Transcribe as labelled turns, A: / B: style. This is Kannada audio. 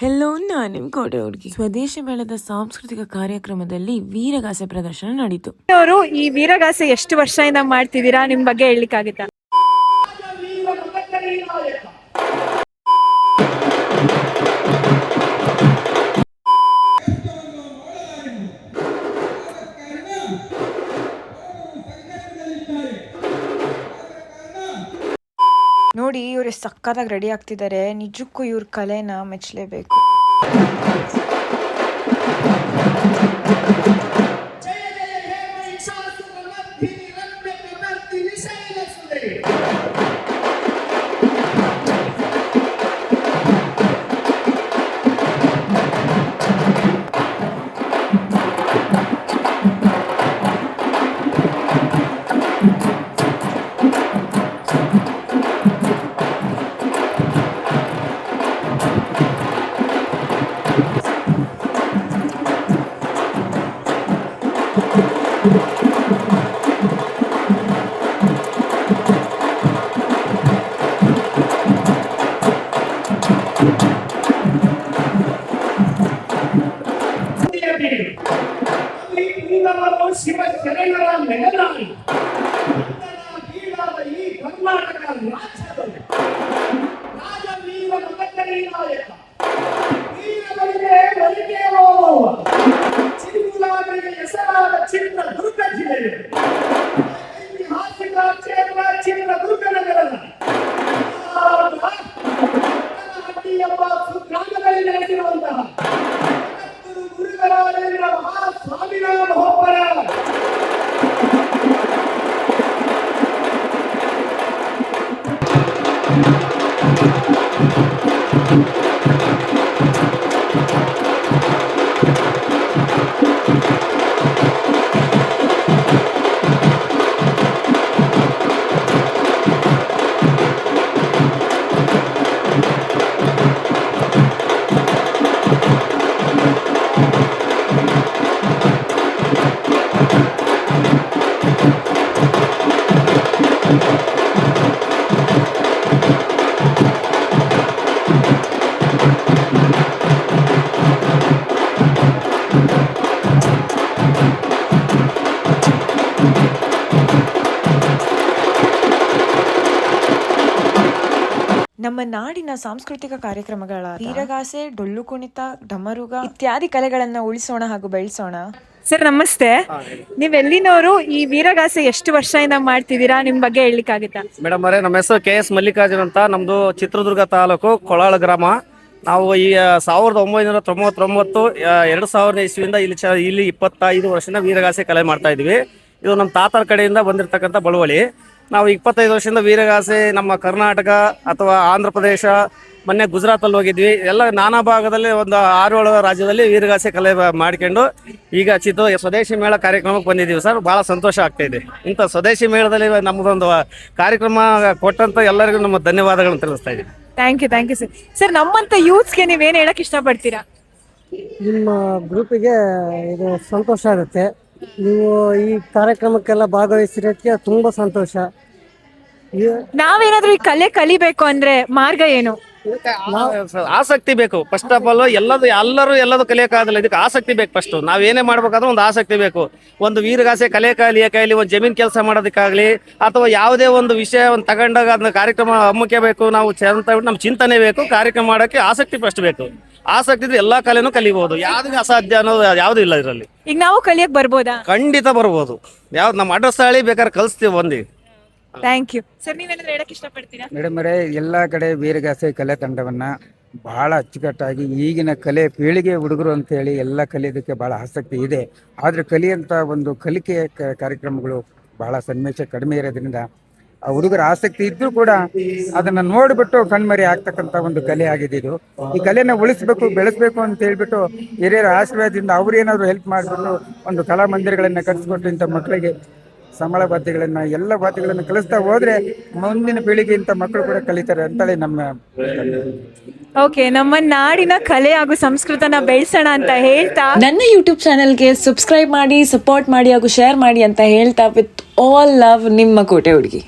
A: ಹೆಲೋ ನಾನು ನಿಮ್ ಕೋಟೆ ಹುಡುಗಿ ಸ್ವದೇಶ ಮೇಳದ ಸಾಂಸ್ಕೃತಿಕ ಕಾರ್ಯಕ್ರಮದಲ್ಲಿ ವೀರಗಾಸೆ ಪ್ರದರ್ಶನ ನಡೀತು.
B: ಅವರು ಈ ವೀರಗಾಸೆ ಎಷ್ಟು ವರ್ಷದಿಂದ ಮಾಡ್ತಿದ್ದೀರಾ? ನಿಮ್ ಬಗ್ಗೆ ಹೇಳಲಿಕ್ಕಾಗುತ್ತಾ? ಇವ್ರು ಸಕ್ಕತ್ತಾಗಿ ರೆಡಿ ಆಗ್ತಿದ್ದಾರೆ ನಿಜಕ್ಕೂ ಇವ್ರ ಕಲೆನ ಮೆಚ್ಚಲೇಬೇಕು
C: ಜಯ ಜಯ శివ శరణ మెగనాలి ಐತಿಹಾಸಿಕ ಕ್ಷೇತ್ರ ಚಿತ್ರದುರ್ಗ ಮಹಾಸ್ವಾಮಿನಾಥ ಮಹೋಪರ
B: ನಮ್ಮ ನಾಡಿನ ಸಾಂಸ್ಕೃತಿಕ ಕಾರ್ಯಕ್ರಮಗಳ ವೀರಗಾಸೆ ಡೊಳ್ಳು ಕುಣಿತ ಡಮರುಗ ಇತ್ಯಾದಿ ಕಲೆಗಳನ್ನ ಉಳಿಸೋಣ ಹಾಗೂ ಬೆಳೆಸೋಣ. ಸರ್ ನಮಸ್ತೆ. ನೀವೆಲ್ಲಿನವರು ಈ ವೀರಗಾಸೆ ಎಷ್ಟು ವರ್ಷದಿಂದ ಮಾಡ್ತಿದ್ದೀರಾ? ನಿಮ್ ಬಗ್ಗೆ ಹೇಳಲಿಕ್ಕಾಗುತ್ತಾ?
D: ಮೇಡಮ್ ಅವರೇ ನಮ್ಮ ಹೆಸರು ಕೆ ಎಸ್ ಮಲ್ಲಿಕಾರ್ಜುನ್ ಅಂತ. ನಮ್ದು ಚಿತ್ರದುರ್ಗ ತಾಲೂಕು ಕೊಳಾಳ ಗ್ರಾಮ. ನಾವು ಈ ಸಾವಿರದ ಒಂಬೈನೂರ ತೊಂಬತ್ತೊಂಬತ್ತು ಎರಡು ಸಾವಿರದ ಇಸ್ವಿಯಿಂದ ಇಲ್ಲಿ ಚ ಇಲ್ಲಿ ಇಪ್ಪತ್ತೈದು ವರ್ಷದಿಂದ ವೀರಗಾಸೆ ಕಲೆ ಮಾಡ್ತಾ ಇದ್ವಿ ಇದು ನಮ್ಮ ತಾತರ ಕಡೆಯಿಂದ ಬಂದಿರತಕ್ಕಂಥ ಬಳುವಳಿ. ನಾವು ಇಪ್ಪತ್ತೈದು ವರ್ಷದಿಂದ ವೀರಗಾಸೆ ನಮ್ಮ ಕರ್ನಾಟಕ ಅಥವಾ ಆಂಧ್ರ ಪ್ರದೇಶ ಮೊನ್ನೆ ಗುಜರಾತಲ್ಲಿ ಹೋಗಿದ್ವಿ. ಎಲ್ಲ ನಾನಾ ಭಾಗದಲ್ಲಿ ಒಂದು ಆರು ಏಳು ರಾಜ್ಯದಲ್ಲಿ ವೀರಗಾಸೆ ಕಲೆ ಮಾಡ್ಕೊಂಡು ಈಗ ಚಿತ್ರ ಸ್ವದೇಶಿ ಮೇಳ ಕಾರ್ಯಕ್ರಮಕ್ಕೆ ಬಂದಿದ್ದೀವಿ ಸರ್. ಭಾಳ ಸಂತೋಷ ಆಗ್ತಾ ಇದೆ ಇಂಥ ಸ್ವದೇಶಿ ಮೇಳದಲ್ಲಿ ನಮ್ಮದೊಂದು ಕಾರ್ಯಕ್ರಮ ಕೊಟ್ಟಂತ ಎಲ್ಲರಿಗೂ ನಮ್ಮ ಧನ್ಯವಾದಗಳನ್ನು ತಿಳಿಸ್ತಾ ಇದ್ದೀವಿ
B: thank you thank you sir sir ನಮ್ಮಂತ ಯೂತ್ಸ್ಗೆ ನೀವೇನು ಹೇಳಕ್ ಇಷ್ಟಪಡ್ತೀರಾ?
E: ನಿಮ್ಮ ಗ್ರೂಪಿಗೆ ಇದು ಸಂತೋಷ ಆಗುತ್ತೆ ನೀವು ಈ ಕಾರ್ಯಕ್ರಮಕ್ಕೆಲ್ಲ ಭಾಗವಹಿಸಿರೋಕ್ಕೆ ತುಂಬಾ ಸಂತೋಷ.
B: ನಾವೇನಾದ್ರೂ ಈ ಕಲೆ ಕಲಿಬೇಕು ಅಂದ್ರೆ ಮಾರ್ಗ ಏನು?
D: ಆಸಕ್ತಿ ಬೇಕು. ಫಸ್ಟ್ ಆಫ್ ಆಲ್ ಎಲ್ಲದು ಎಲ್ಲರೂ ಎಲ್ಲದು ಕಲಿಯಕ್ಕಾಗಲ್ಲ ಇದಕ್ಕೆ ಆಸಕ್ತಿ ಬೇಕು ಫಸ್ಟ್ ನಾವೇನೇ ಮಾಡ್ಬೇಕಾದ್ರೂ ಒಂದು ಆಸಕ್ತಿ ಬೇಕು. ಒಂದು ವೀರಗಾಸೆ ಕಲೆ ಕಲಿಯಕ್ಕಾಗಲಿ ಒಂದು ಜಮೀನ್ ಕೆಲಸ ಮಾಡೋದಕ್ಕಾಗ್ಲಿ ಅಥವಾ ಯಾವುದೇ ಒಂದು ವಿಷಯ ಒಂದು ತಗೊಂಡಾಗ ಅದನ್ನ ಕಾರ್ಯಕ್ರಮ ಹಮ್ಮಿಕಬೇಕು ನಾವು ನಮ್ಮ ಚಿಂತನೆ ಬೇಕು ಕಾರ್ಯಕ್ರಮ ಮಾಡೋಕ್ಕೆ ಆಸಕ್ತಿ ಫಸ್ಟ್ ಬೇಕು. ಆಸಕ್ತಿ ಇದ್ರೆ ಎಲ್ಲಾ ಕಲೆನೂ ಕಲಿಬಹುದು ಯಾವ್ದು ಅಸಾಧ್ಯ ಅನ್ನೋದು ಯಾವ್ದು ಇಲ್ಲ ಇದರಲ್ಲಿ.
B: ಈಗ ನಾವು ಕಲಿಯಕ್ ಬರ್ಬೋದಾ?
D: ಖಂಡಿತ ಬರ್ಬೋದು. ಯಾವ್ದು ನಮ್ಮ ಅಡ್ರೆಸ್ ಹೇಳಿ ಬೇಕಾದ್ರೆ ಕಲಿಸ್ತೀವಿ ಬಂದು
B: ಥ್ಯಾಂಕ್ ಯು ಸರ್ ನೀವೇನಾದ್ರೂ ಹೇಳಕ್ ಇಷ್ಟಪಡ್ತೀರಾ?
F: ಮೇಡಮ್ ಅವರೇ, ಎಲ್ಲ ಕಡೆ ವೀರಗಾಸೆ ಕಲೆ ತಂಡವನ್ನ ಬಹಳ ಅಚ್ಚುಕಟ್ಟಾಗಿ ಈಗಿನ ಕಲೆ ಪೀಳಿಗೆ ಹುಡುಗರು ಅಂತ ಹೇಳಿ ಎಲ್ಲ ಕಲಿಯೋದಕ್ಕೆ ಬಹಳ ಆಸಕ್ತಿ ಇದೆ. ಆದ್ರೆ ಕಲಿಯಂತ ಒಂದು ಕಲಿಕೆಯ ಕಾರ್ಯಕ್ರಮಗಳು ಬಹಳ ಸನ್ನಿವೇಶ ಕಡಿಮೆ ಇರೋದ್ರಿಂದ ಆ ಹುಡುಗರ ಆಸಕ್ತಿ ಇದ್ರೂ ಕೂಡ ಅದನ್ನ ನೋಡ್ಬಿಟ್ಟು ಕಣ್ಮರಿ ಆಗ್ತಕ್ಕಂತ ಒಂದು ಕಲೆ ಆಗಿದೆ ಇದು. ಈ ಕಲೆನ ಉಳಿಸ್ಬೇಕು, ಬೆಳೆಸ್ಬೇಕು ಅಂತ ಹೇಳ್ಬಿಟ್ಟು ಹಿರಿಯರ ಆಶೀರ್ವಾದದಿಂದ ಅವ್ರೇನಾದ್ರು ಹೆಲ್ಪ್ ಮಾಡಿಬಿಟ್ಟು ಒಂದು ಕಲಾ ಮಂದಿರಗಳನ್ನ ಕಟ್ಟಿಸ್ಕೊಟ್ಟು ಇಂಥ ಮಕ್ಕಳಿಗೆ ಸಂಬಳ ಬಾತಿಗಳನ್ನ ಎಲ್ಲ ಬಾಧ್ಯಗಳನ್ನ ಕಲಿಸ್ತಾ ಹೋದ್ರೆ ಮುಂದಿನ ಪೀಳಿಗೆ ಇಂತ ಮಕ್ಕಳು ಕೂಡ ಕಲಿತಾರೆ ಅಂತೇಳಿ ನಮ್ಮ
B: ಓಕೆ ನಮ್ಮ ನಾಡಿನ ಕಲೆ ಹಾಗೂ ಸಂಸ್ಕೃತನ ಬೆಳೆಸೋಣ ಅಂತ ಹೇಳ್ತಾ.
A: ನನ್ನ ಯೂಟ್ಯೂಬ್ ಚಾನೆಲ್ಗೆ ಸಬ್ಸ್ಕ್ರೈಬ್ ಮಾಡಿ ಸಪೋರ್ಟ್ ಮಾಡಿ ಹಾಗೂ ಶೇರ್ ಮಾಡಿ ಅಂತ ಹೇಳ್ತಾ ವಿತ್ ಆಲ್ ಲವ್ ನಿಮ್ಮ ಕೋಟೆ ಹುಡುಗಿ.